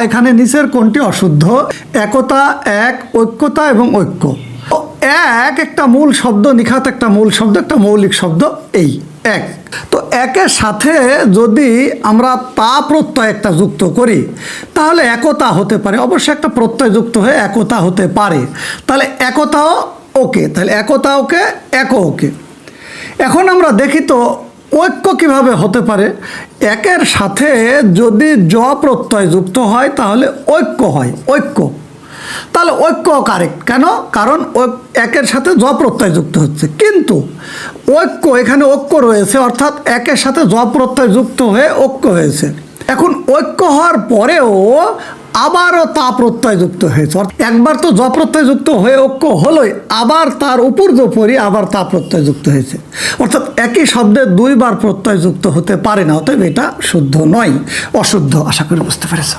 এখানে নিচের কোনটি অশুদ্ধ। একতা, এক, ঐক্যতা এবং ঐক্য। এক একটা মূল শব্দ, নিখাত একটা মূল শব্দ, একটা মৌলিক শব্দ এই, এক। তো একের সাথে যদি আমরা তা প্রত্যয় একটা যুক্ত করি, তাহলে একতা হতে পারে। অবশ্যই একটা প্রত্যয় যুক্ত হয়ে একতা হতে পারে। তাহলে একতাও ওকে, তাহলে একতা ওকে এক ওকে। এখন আমরা দেখি তো ঐক্য কীভাবে হতে পারে? একের সাথে যদি জ প্রত্যয় যুক্ত হয়, তাহলে ঐক্য হয়। ঐক্য। তাহলে ঐক্য কারেক্ট কেন? কারণ একের সাথে জ প্রত্যয় যুক্ত হচ্ছে। কিন্তু ঐক্য, এখানে ঐক্য রয়েছে, অর্থাৎ একের সাথে জ প্রত্যয় যুক্ত হয়ে ঐক্য হয়েছে। এখন ঐক্য হওয়ার পরেও আবারও তা প্রত্যয় যুক্ত হয়েছে একবার তো যপ্রত্যয় যুক্ত হয়ে ঐক্য হলোই, আবার তার উপর উপরই আবার তা প্রত্যয় যুক্ত হয়েছে। অর্থাৎ একই শব্দে দুইবার প্রত্যয় যুক্ত হতে পারে না, অতএব এটা শুদ্ধ নয়, অশুদ্ধ, আশা করি বুঝতে পেরেছ।